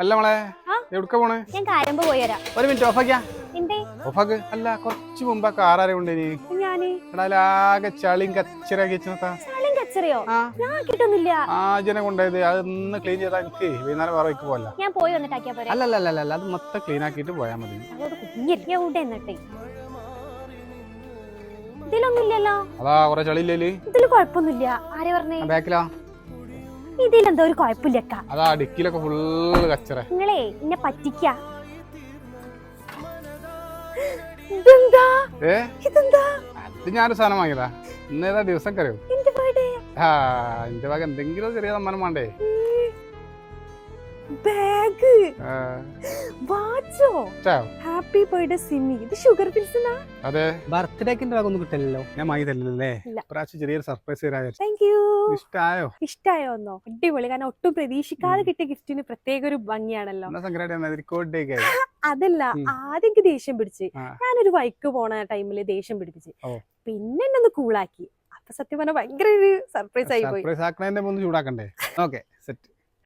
അല്ല മോളെ? എവിടുക്ക പോണേ? ഞാൻ കാരമ്പ് പോയി വരാം. ഒരു മിനിറ്റ് ഓഫാക്കിയാ? ഓഫാക്ക്? അല്ല കുറച്ച് മുമ്പ് കാറാരെ ഉണ്ട് ഞാൻ? ആകെ ചളിയും കച്ചറിയാക്കി ആജനെ കൊണ്ടുപോയത്. അതൊന്ന് ക്ലീൻ ചെയ്താൽ എനിക്ക് വൈകുന്നേരം വേറെ വയ്ക്ക് പോകല്ല ഞാൻ പോയി വന്നിട്ടാക്കിയാ പോരെ. അല്ല അല്ല അല്ല അത് മൊത്തം ക്ലീൻ ആക്കിയിട്ട് പോയാൽ മതി. ഇതിലൊന്നുമില്ലല്ലോ. അതാ കൊറേ ചളിയില്ലേ ഇതിൽ? കുഴപ്പമൊന്നുമില്ല. ആരെ പറഞ്ഞേ? ബാക്കിലാ ഇതിലെന്തോ ഒരു കുഴപ്പമില്ലക്ക അതാ ഡിക്കിലൊക്കെ ഫുള്ള് കച്ചറ. നിങ്ങളെ എന്നെ പറ്റിക്ക. ഇതെന്താ? ഏ? ഇതെന്താ? അത് ഞാനൊരു സാധനം വാങ്ങിയതാ. ഇന്നേതാ ദിവസം കറിയോ? ആ എന്റെ ഭാഗം എന്തെങ്കിലും ചെറിയ സമ്മാനം വേണ്ടേ? ബാഗ്. ആ, വാച്ചോ ഹാപ്പി ബർത്ത്ഡേ സിമി. ഇത് ഷുഗർ പിൽസ് അതെ. ബർത്ത്ഡേക്കിന്റെ ഭാഗമൊന്നും കിട്ടില്ലല്ലോ. ഞാൻ വാങ്ങി തരില്ലല്ലേ പ്രാവശ്യം ചെറിയൊരു സർപ്രൈസ് തരാ താങ്ക് യു ഇഷ്ടായോ? ഇഷ്ടായോന്നോ അടിപൊളി. കാരണം ഒട്ടും പ്രതീക്ഷിക്കാതെ കിട്ടിയ ഗിഫ്റ്റിന് പ്രത്യേക ഒരു ഭംഗിയാണല്ലോ. എന്നാ അതല്ല. ആദ്യം ദേഷ്യം പിടിച്ച്. ഞാനൊരു വൈക്ക് പോണ ടൈമിൽ ദേഷ്യം പിടിപ്പിച്ച്. പിന്നെ എന്നെ ഒന്ന് കൂളാക്കി അപ്പൊ സത്യം പറഞ്ഞാൽ ഭയങ്കര ഒരു സർപ്രൈസ് ആയി പോയി. സർപ്രൈസ് മുമ്പ് ചൂടാക്കണ്ടേ? Okay set